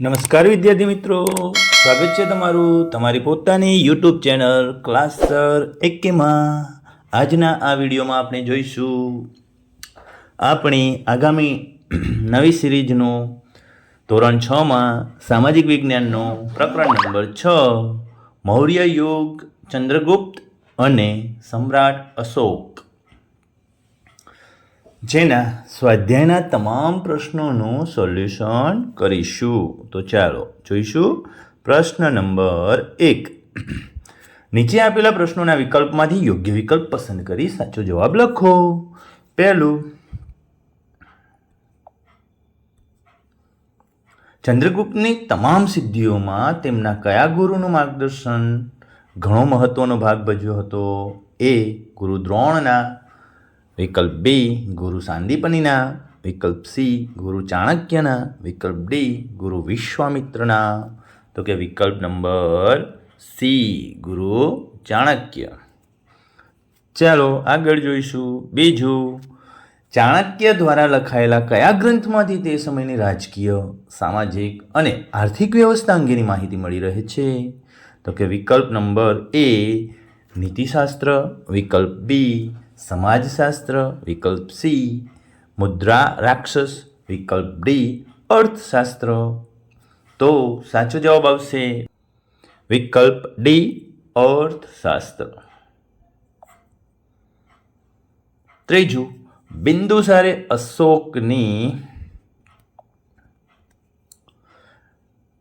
નમસ્કાર વિદ્યાર્થી મિત્રો. સ્વાગત છે તમારું તમારી પોતાની યુટ્યુબ ચેનલ ક્લાસ સર એકેમાં આજના આ વિડીયોમાં આપણે જોઈશું આપણી આગામી નવી સિરીઝનો ધોરણ છમાં સામાજિક વિજ્ઞાનનો પ્રકરણ નંબર છ, મૌર્ય યુગ ચંદ્રગુપ્ત અને સમ્રાટ અશોક. જેના સ્વાધ્યાયના તમામ પ્રશ્નોનું સોલ્યુશન કરીશું. તો ચાલો જોઈશું. પ્રશ્ન નંબર એક. નીચે આપેલા પ્રશ્નોના વિકલ્પમાંથી યોગ્ય વિકલ્પ પસંદ કરી સાચો જવાબ લખો. પહેલું, ચંદ્રગુપ્તની તમામ સિદ્ધિઓમાં તેમના કયા ગુરુનું માર્ગદર્શન ઘણો મહત્વનો ભાગ ભજવ્યો હતો? એ, ગુરુ દ્રોણના વિકલ્પ બી ગુરુ સાંદીપનીના, વિકલ્પ સી ગુરુ ચાણક્યના, વિકલ્પ ડી ગુરુ વિશ્વામિત્રના. તો કે વિકલ્પ નંબર સી ગુરુ ચાણક્ય. ચાલો આગળ જોઈશું. બીજું, ચાણક્ય દ્વારા લખાયેલા કયા ગ્રંથમાંથી તે સમયની રાજકીય, સામાજિક અને આર્થિક વ્યવસ્થા અંગેની માહિતી મળી રહે છે? તો કે વિકલ્પ નંબર એ નીતિશાસ્ત્ર, વિકલ્પ બી સમાજશાસ્ત્ર વિકલ્પ સી, મુદ્રા રાક્ષસ વિકલ્પ ડી, અર્થશાસ્ત્ર. તો સાચો જવાબ આવશે વિકલ્પ ડી, અર્થશાસ્ત્ર. ત્રીજું બિંદુસારે અશોકની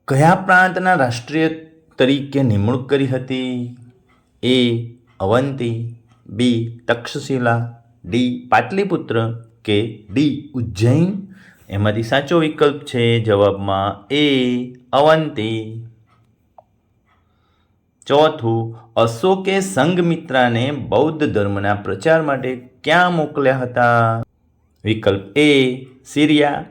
કયા પ્રાંતના રાષ્ટ્રીય તરીકે નિમણૂક કરી હતી? A, Avanti B, Takshashila, D, Pataliputra કે ડી, ઉજ્જૈન? એમાંથી સાચો વિકલ્પ છે જવાબમાં એ, અવંતી. ચોથું, અશોકે સંઘમિત્રાને બૌદ્ધ ધર્મના પ્રચાર માટે ક્યાં મોકલ્યા હતા? વિકલ્પ એ, સિરિયા.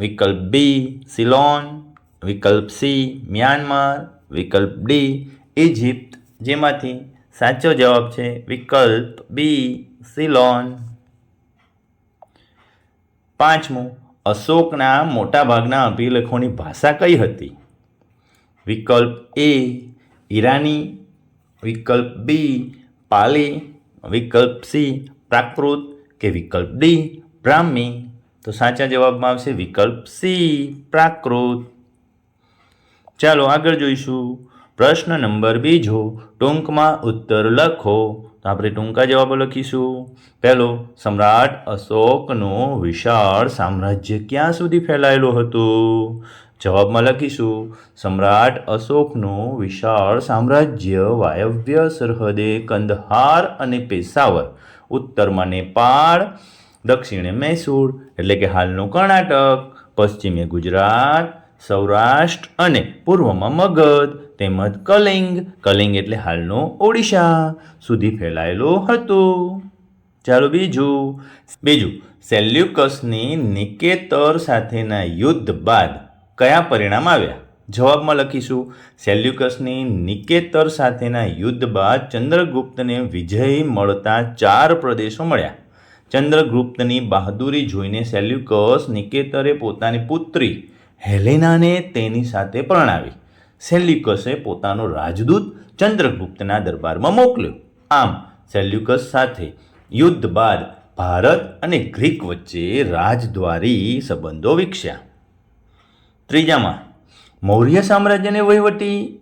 વિકલ્પ બી, સિલોન. વિકલ્પ સી, મ્યાનમાર. વિકલ્પ ડી ઇજિપ્ત જેમાંથી સાચો જવાબ છે વિકલ્પ બી, સિલોન. પાંચમું, અશોકના મોટાભાગના અભિલેખોની ભાષા કઈ હતી? વિકલ્પ એ, ઈરાની. વિકલ્પ બી, પાલી. વિકલ્પ સી, પ્રાકૃત. કે વિકલ્પ ડી, બ્રાહ્મી. તો સાચા જવાબમાં આવશે વિકલ્પ સી, પ્રાકૃત. ચાલો આગળ જોઈશું. પ્રશ્ન નંબર બીજો, ટૂંકમાં ઉત્તર લખો. તો આપણે ટૂંકા જવાબો લખીશું. પહેલો, સમ્રાટ અશોકનું વિશાળ સામ્રાજ્ય ક્યાં સુધી ફેલાયેલું હતું? જવાબમાં લખીશું, સમ્રાટ અશોકનું વિશાળ સામ્રાજ્ય વાયવ્ય સરહદે કંદહાર અને પેશાવર, ઉત્તરમાં નેપાળ, દક્ષિણે મૈસૂર, એટલે કે હાલનું કર્ણાટક, પશ્ચિમે ગુજરાત, સૌરાષ્ટ્ર અને પૂર્વમાં મગધ. તેમજ કલિંગ. કલિંગ એટલે હાલનું ઓડિશા સુધી ફેલાયેલું હતું. ચાલો બીજું. બીજું, સેલ્યુકસની નિકેતર સાથેના યુદ્ધ બાદ કયા પરિણામ આવ્યા? જવાબમાં લખીશું, સેલ્યુકસની નિકેતર સાથેના યુદ્ધ બાદ ચંદ્રગુપ્તને વિજય મળતા ચાર પ્રદેશો મળ્યા. ચંદ્રગુપ્તની બહાદુરી જોઈને સેલ્યુકસ નિકેતરે પોતાની પુત્રી હેલેનાને તેની સાથે પરણાવી. સેલ્યુકસે પોતાનો રાજદૂત ચંદ્રગુપ્તના દરબારમાં મોકલ્યો. આમ, સેલ્યુકસ સાથે યુદ્ધ બાદ ભારત અને ગ્રીક વચ્ચે રાજદ્વારી સંબંધો વિકસ્યા. ત્રીજામાં, મૌર્ય સામ્રાજ્યને વહીવટી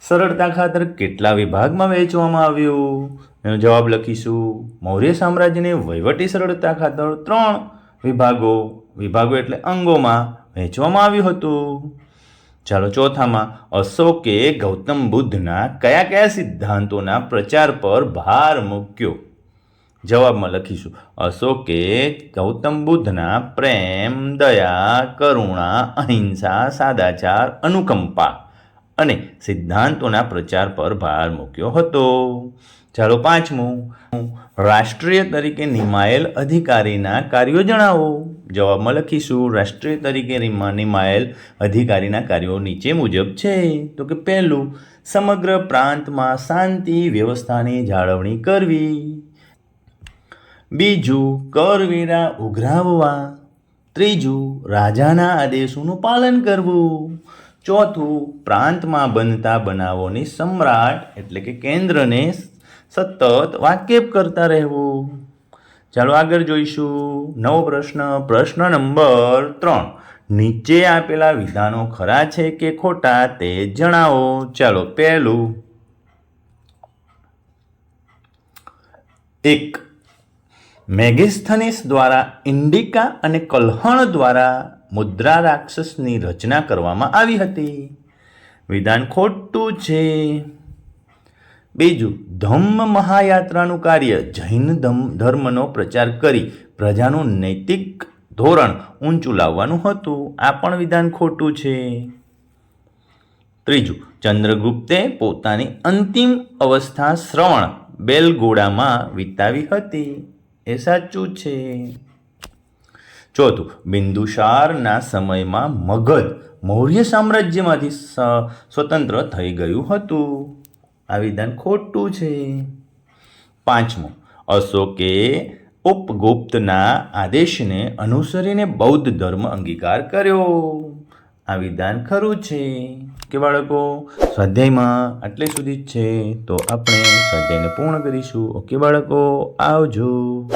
સરળતા ખાતર કેટલા વિભાગમાં વહેંચવામાં આવ્યું? એનો જવાબ લખીશું. મૌર્ય સામ્રાજ્યને વહીવટી સરળતા ખાતર ત્રણ વિભાગો વિભાગો એટલે અંગોમાં વહેંચવામાં આવ્યું હતું. ચાલો ચોથામાં અશોકે ગૌતમ બુદ્ધના કયા કયા સિદ્ધાંતોના પ્રચાર પર ભાર મૂક્યો? જવાબમાં લખીશું. અશોકે ગૌતમ બુદ્ધના પ્રેમ, દયા, કરુણા, અહિંસા, સાદાચાર, અનુકંપા. અને સિદ્ધાંતોના પ્રચાર પર ભાર મૂક્યો હતો. ચાલો પાંચમું. રાષ્ટ્રીય તરીકે નિમાયેલ અધિકારીના કાર્યો જણાવો. જવાબમાં લખીશું, રાષ્ટ્રીય તરીકે નિમાયેલ અધિકારીના કાર્યો નીચે મુજબ છે. તો કે પહેલું, સમગ્ર પ્રાંતમાં શાંતિ, વ્યવસ્થાની જાળવણી કરવી. બીજું, કરવેરા ઉઘરાવવા. ત્રીજું, રાજાના આદેશોનું પાલન કરવું. ચોથું પ્રાંતમાં બનતા બનાવોની સમ્રાટ, એટલે કે કેન્દ્રને સતત વાકેફ કરતા રહેવું. ચાલો આગળ જોઈશું. નવો પ્રશ્ન પ્રશ્ન નંબર ત્રણ. નીચે આપેલા વિધાનો ખરા છે કે ખોટા તે જણાવો. ચાલો પહેલું. એક. મેગેસ્થનીસ દ્વારા ઇન્ડિકા અને કલ્હણ દ્વારા મુદ્રા રાક્ષસની રચના કરવામાં આવી હતી. વિધાન ખોટું છે. બીજું, ધમ્મ મહાયાત્રાનું કાર્ય જૈન ધર્મનો પ્રચાર કરી પ્રજાનું નૈતિક ધોરણ ઊંચું લાવવાનું હતું. આ પણ વિધાન ખોટું છે. ત્રીજું, ચંદ્રગુપ્તે પોતાની અંતિમ અવસ્થા શ્રવણ બેલગોડામાં વિતાવી હતી. એ સાચું છે. ચોથું બિંદુસારના સમયમાં મગધ મૌર્ય સામ્રાજ્યમાંથી સ્વતંત્ર થઈ ગયું હતું. આ વિધાન ખોટું છે. પાંચમું, અશોકે ઉપગુપ્તના આદેશને અનુસરીને બૌદ્ધ ધર્મ અંગીકાર કર્યો. આ વિધાન ખરું છે કે બાળકો, સ્વાધ્યાયમાં આટલે સુધી જ છે. તો આપણે સ્વાધ્યાયને પૂર્ણ કરીશું. ઓકે બાળકો, આવજો.